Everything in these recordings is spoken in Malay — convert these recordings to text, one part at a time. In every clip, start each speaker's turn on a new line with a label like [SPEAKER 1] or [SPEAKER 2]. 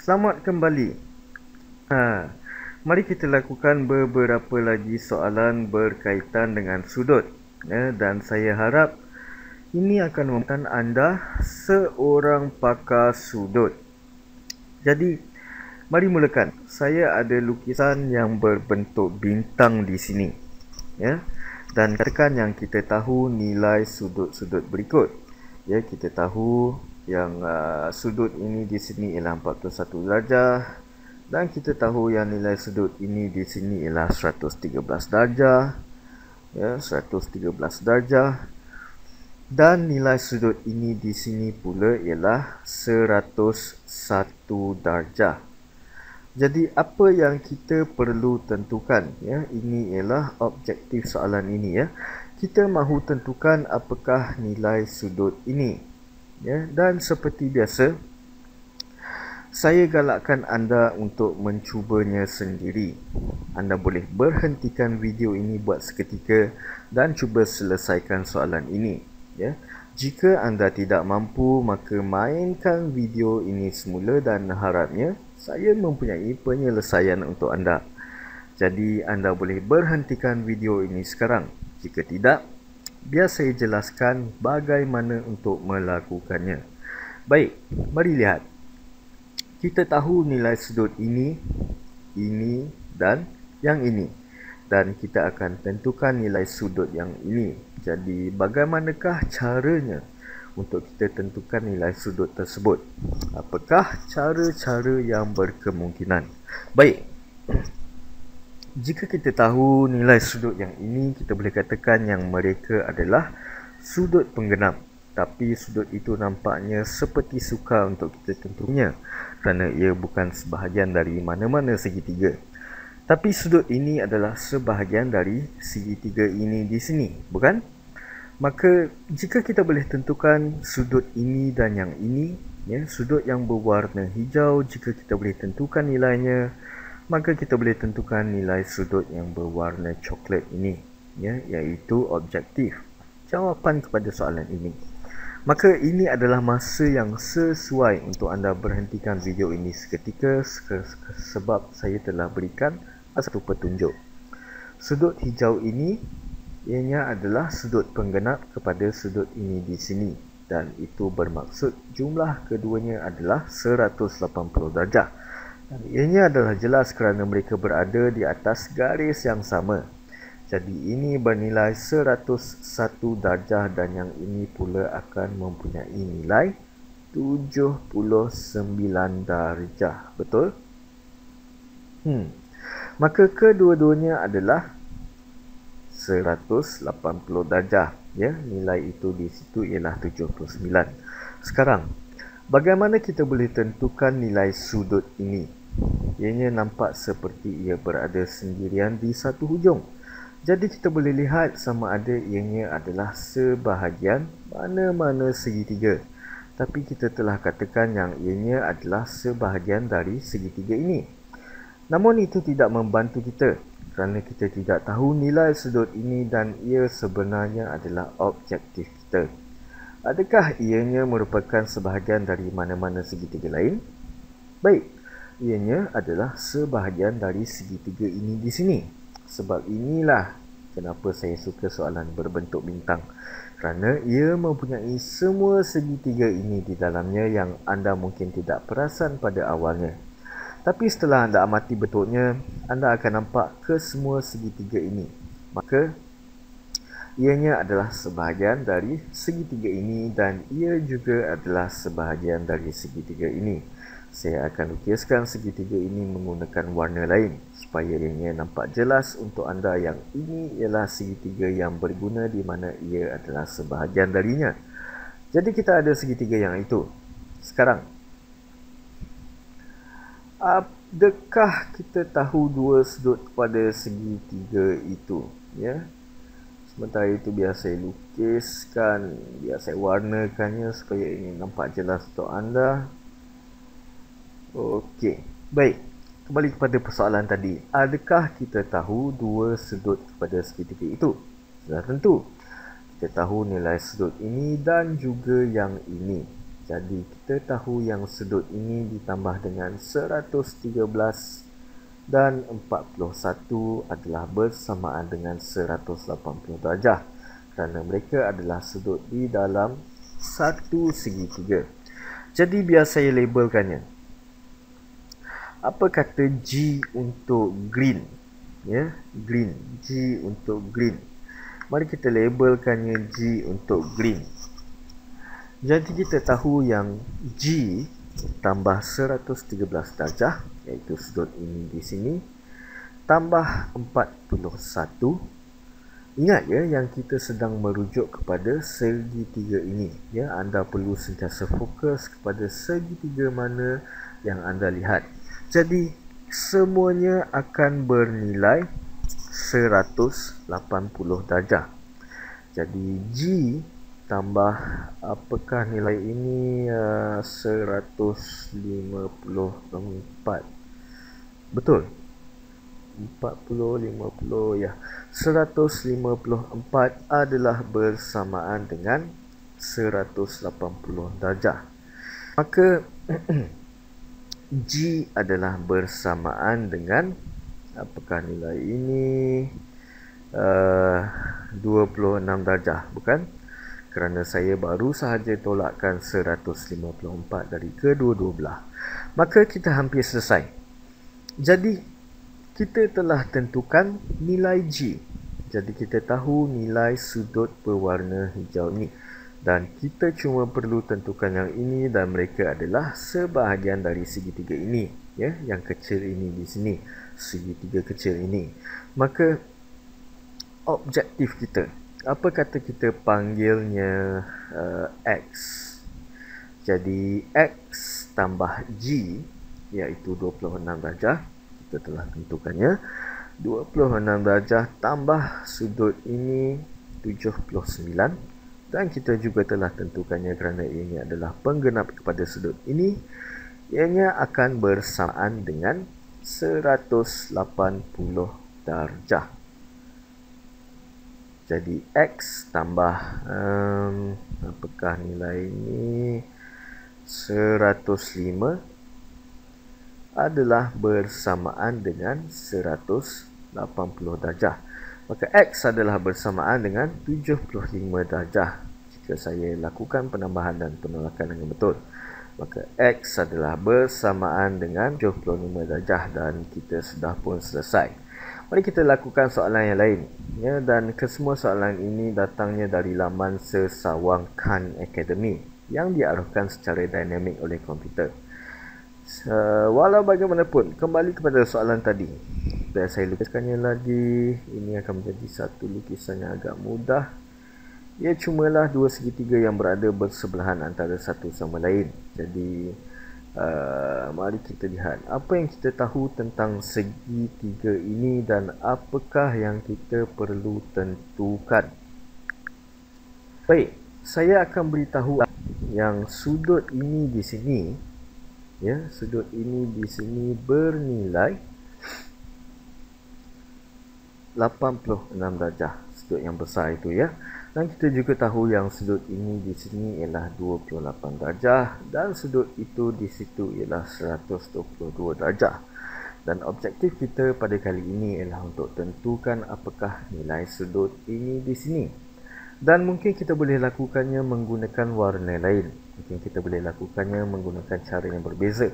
[SPEAKER 1] Selamat kembali. Ha, mari kita lakukan beberapa lagi soalan berkaitan dengan sudut. Ya, dan saya harap ini akan membuatkan anda seorang pakar sudut. Jadi, mari mulakan. Saya ada lukisan yang berbentuk bintang di sini. Ya. Dan katakan yang kita tahu nilai sudut-sudut berikut. Ya, kita tahu yang uh, sudut ini di sini ialah 41 darjah dan kita tahu yang nilai sudut ini di sini ialah 113 darjah ya 113 darjah. Dan nilai sudut ini di sini pula ialah 101 darjah. Jadi apa yang kita perlu tentukan ya ini ialah objektif soalan ini ya. Kita mahu tentukan apakah nilai sudut ini ya dan seperti biasa saya galakkan anda untuk mencubanya sendiri. Anda boleh berhentikan video ini buat seketika dan cuba selesaikan soalan ini ya. Jika anda tidak mampu maka mainkan video ini semula dan harapnya saya mempunyai penyelesaian untuk anda. Jadi anda boleh berhentikan video ini sekarang. Jika tidak biar saya jelaskan bagaimana untuk melakukannya. Baik, mari lihat. Kita tahu nilai sudut ini, ini dan yang ini. Dan kita akan tentukan nilai sudut yang ini. Jadi, bagaimanakah caranya untuk kita tentukan nilai sudut tersebut? Apakah cara-cara yang berkemungkinan? Baik, jika kita tahu nilai sudut yang ini, kita boleh katakan yang mereka adalah sudut penggenap. Tapi sudut itu nampaknya seperti sukar untuk kita tentunya kerana ia bukan sebahagian dari mana-mana segitiga. Tapi sudut ini adalah sebahagian dari segitiga ini di sini, bukan? Maka jika kita boleh tentukan sudut ini dan yang ini, ya, sudut yang berwarna hijau jika kita boleh tentukan nilainya, maka kita boleh tentukan nilai sudut yang berwarna coklat ini ya iaitu objektif jawapan kepada soalan ini. Maka ini adalah masa yang sesuai untuk anda berhentikan video ini seketika sebab saya telah berikan satu petunjuk. Sudut hijau ini ianya adalah sudut penggenap kepada sudut ini di sini. Dan itu bermaksud jumlah keduanya adalah 180 darjah ianya adalah jelas kerana mereka berada di atas garis yang sama. Jadi ini bernilai 101 darjah dan yang ini pula akan mempunyai nilai 79 darjah. Betul? Hmm. Maka kedua-duanya adalah 180 darjah. Ya, nilai itu di situ ialah 79. Sekarang, bagaimana kita boleh tentukan nilai sudut ini? Ianya nampak seperti ia berada sendirian di satu hujung. Jadi kita boleh lihat sama ada ianya adalah sebahagian mana-mana segitiga. Tapi kita telah katakan yang ianya adalah sebahagian dari segitiga ini. Namun itu tidak membantu kita kerana kita tidak tahu nilai sudut ini dan ia sebenarnya adalah objektif kita. Adakah ianya merupakan sebahagian dari mana-mana segitiga lain? Baik, ianya adalah sebahagian dari segitiga ini di sini. Sebab inilah kenapa saya suka soalan berbentuk bintang. Kerana ia mempunyai semua segitiga ini di dalamnya yang anda mungkin tidak perasan pada awalnya. Tapi setelah anda amati betulnya, anda akan nampak ke semua segitiga ini. Maka, ianya adalah sebahagian dari segitiga ini dan ia juga adalah sebahagian dari segitiga ini saya akan lukiskan segitiga ini menggunakan warna lain supaya ianya nampak jelas untuk anda yang ini ialah segitiga yang berguna di mana ia adalah sebahagian darinya. Jadi kita ada segitiga yang itu. Sekarang, adakah kita tahu dua sudut pada segitiga itu? Ya, Sementara itu biar saya lukiskan, biar saya warnakannya supaya ini nampak jelas untuk anda. Okey, baik. Kembali kepada persoalan tadi. Adakah kita tahu dua sudut pada segitiga itu? Sudah tentu. Kita tahu nilai sudut ini dan juga yang ini. Jadi kita tahu yang sudut ini ditambah dengan 113 dan 41 adalah bersamaan dengan 180 darjah kerana mereka adalah sudut di dalam satu segitiga. Jadi biar saya labelkannya. Apa kata G untuk green? Ya, green. G untuk green. Mari kita labelkannya G untuk green. Jadi kita tahu yang G tambah 113 darjah iaitu sudut ini di sini tambah 41 ingat ya yang kita sedang merujuk kepada segitiga ini ya anda perlu sentiasa fokus kepada segitiga mana yang anda lihat jadi semuanya akan bernilai 180 darjah. Jadi G tambah apakah nilai ini uh, 154 betul. 40 50 ya. 154 adalah bersamaan dengan 180 darjah. Maka G adalah bersamaan dengan apakah nilai ini uh, 26 darjah bukan kerana saya baru sahaja tolakkan 154 dari kedua-dua belah. Maka kita hampir selesai. Jadi, kita telah tentukan nilai G. Jadi, kita tahu nilai sudut berwarna hijau ini. Dan kita cuma perlu tentukan yang ini dan mereka adalah sebahagian dari segitiga ini. Ya, yang kecil ini di sini. Segitiga kecil ini. Maka, objektif kita apa kata kita panggilnya uh, X jadi X tambah G iaitu 26 darjah kita telah tentukannya 26 darjah tambah sudut ini 79 dan kita juga telah tentukannya kerana ini adalah penggenap kepada sudut ini ianya akan bersamaan dengan 180 darjah. Jadi X tambah um, apakah nilai ini? 105 adalah bersamaan dengan 180 darjah maka X adalah bersamaan dengan 75 darjah jika saya lakukan penambahan dan penolakan dengan betul maka X adalah bersamaan dengan 75 darjah dan kita sudah pun selesai Mari kita lakukan soalan yang lain. Ya, dan kesemua soalan ini datangnya dari laman Sesawang Khan Academy yang diarahkan secara dinamik oleh komputer. Uh, walau bagaimanapun, kembali kepada soalan tadi. Dan saya lukiskannya lagi. Ini akan menjadi satu lukisan yang agak mudah. Ia cumalah dua segitiga yang berada bersebelahan antara satu sama lain. Jadi, Uh, mari kita lihat apa yang kita tahu tentang segi tiga ini dan apakah yang kita perlu tentukan. Baik, saya akan beritahu yang sudut ini di sini ya, sudut ini di sini bernilai 86 darjah. Sudut yang besar itu ya. Dan kita juga tahu yang sudut ini di sini ialah 28 darjah dan sudut itu di situ ialah 122 darjah. Dan objektif kita pada kali ini ialah untuk tentukan apakah nilai sudut ini di sini. Dan mungkin kita boleh lakukannya menggunakan warna lain. Mungkin kita boleh lakukannya menggunakan cara yang berbeza.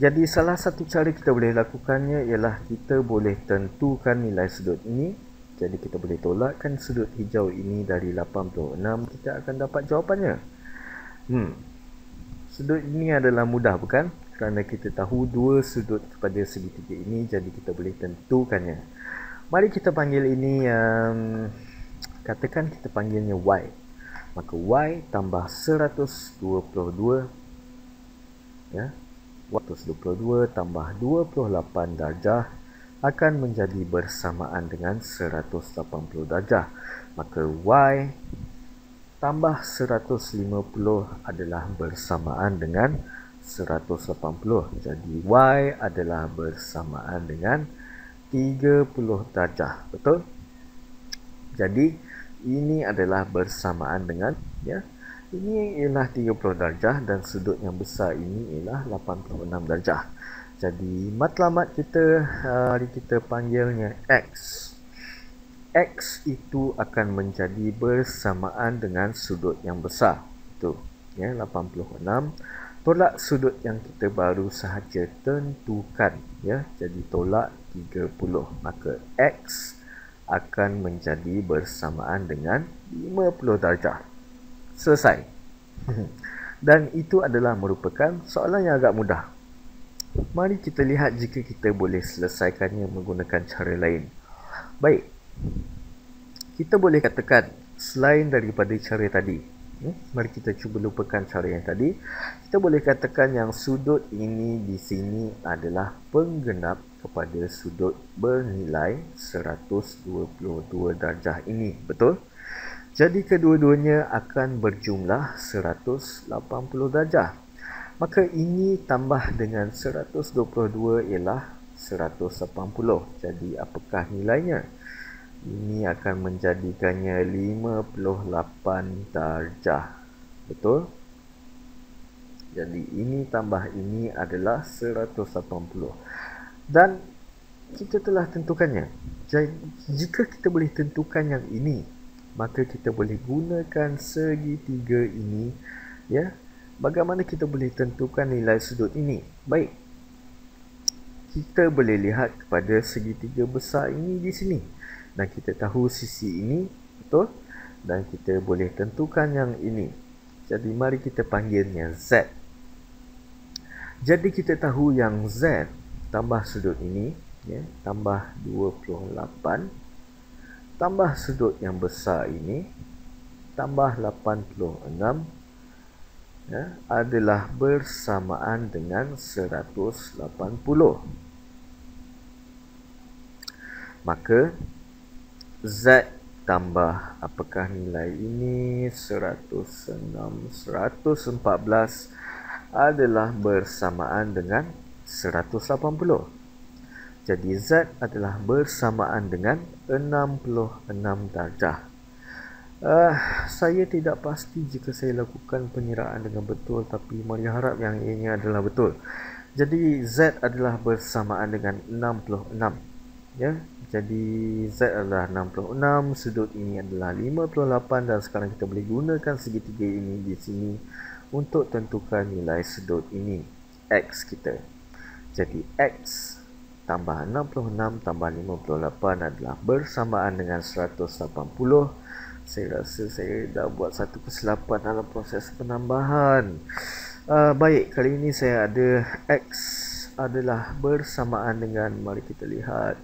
[SPEAKER 1] Jadi salah satu cara kita boleh lakukannya ialah kita boleh tentukan nilai sudut ini jadi kita boleh tolakkan sudut hijau ini dari 86 kita akan dapat jawapannya. Hmm. Sudut ini adalah mudah bukan? Kerana kita tahu dua sudut kepada segitiga ini jadi kita boleh tentukannya. Mari kita panggil ini um, katakan kita panggilnya Y. Maka Y tambah 122 ya. 122 tambah 28 darjah akan menjadi bersamaan dengan 180 darjah. Maka Y tambah 150 adalah bersamaan dengan 180. Jadi Y adalah bersamaan dengan 30 darjah. Betul? Jadi ini adalah bersamaan dengan ya Ini ialah 30 darjah dan sudut yang besar ini ialah 86 darjah. Jadi matlamat kita hari kita panggilnya X. X itu akan menjadi bersamaan dengan sudut yang besar. Itu ya 86 tolak sudut yang kita baru sahaja tentukan ya. Jadi tolak 30 maka X akan menjadi bersamaan dengan 50 darjah. Selesai. Dan itu adalah merupakan soalan yang agak mudah. Mari kita lihat jika kita boleh selesaikannya menggunakan cara lain. Baik. Kita boleh katakan selain daripada cara tadi. Hmm, mari kita cuba lupakan cara yang tadi. Kita boleh katakan yang sudut ini di sini adalah penggenap kepada sudut bernilai 122 darjah ini. Betul? Jadi kedua-duanya akan berjumlah 180 darjah. Maka ini tambah dengan 122 ialah 180 jadi apakah nilainya? Ini akan menjadikannya 58 darjah. Betul? Jadi ini tambah ini adalah 180 dan kita telah tentukannya. Jadi jika kita boleh tentukan yang ini maka kita boleh gunakan segitiga ini ya bagaimana kita boleh tentukan nilai sudut ini? Baik. Kita boleh lihat kepada segitiga besar ini di sini. Dan kita tahu sisi ini, betul? Dan kita boleh tentukan yang ini. Jadi mari kita panggilnya Z. Jadi kita tahu yang Z tambah sudut ini, ya, tambah 28 tambah sudut yang besar ini tambah 86 ya, adalah bersamaan dengan 180. Maka Z tambah apakah nilai ini 106 114 adalah bersamaan dengan 180. Jadi Z adalah bersamaan dengan 66 darjah. Uh, saya tidak pasti jika saya lakukan penyiraan dengan betul tapi mari harap yang ini adalah betul. Jadi Z adalah bersamaan dengan 66. Ya. Jadi Z adalah 66, sudut ini adalah 58 dan sekarang kita boleh gunakan segitiga ini di sini untuk tentukan nilai sudut ini X kita. Jadi X tambah 66 tambah 58 adalah bersamaan dengan 180 saya rasa saya dah buat satu kesilapan dalam proses penambahan. Uh, baik, kali ini saya ada X adalah bersamaan dengan, mari kita lihat.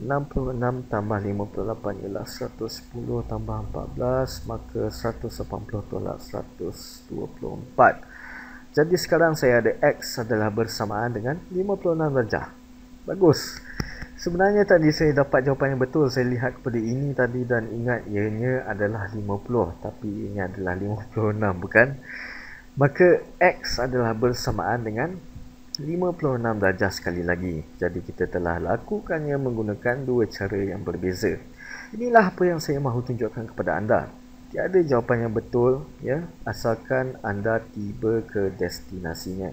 [SPEAKER 1] 66 tambah 58 ialah 110 tambah 14, maka 180 tolak 124. Jadi sekarang saya ada X adalah bersamaan dengan 56 darjah. Bagus. Sebenarnya tadi saya dapat jawapan yang betul. Saya lihat kepada ini tadi dan ingat ianya adalah 50. Tapi ini adalah 56 bukan? Maka X adalah bersamaan dengan 56 darjah sekali lagi. Jadi kita telah lakukannya menggunakan dua cara yang berbeza. Inilah apa yang saya mahu tunjukkan kepada anda. Tiada jawapan yang betul ya asalkan anda tiba ke destinasinya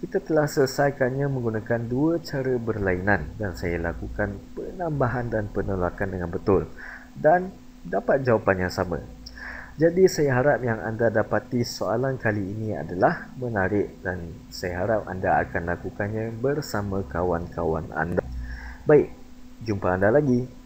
[SPEAKER 1] kita telah selesaikannya menggunakan dua cara berlainan dan saya lakukan penambahan dan penolakan dengan betul dan dapat jawapan yang sama. Jadi saya harap yang anda dapati soalan kali ini adalah menarik dan saya harap anda akan lakukannya bersama kawan-kawan anda. Baik, jumpa anda lagi.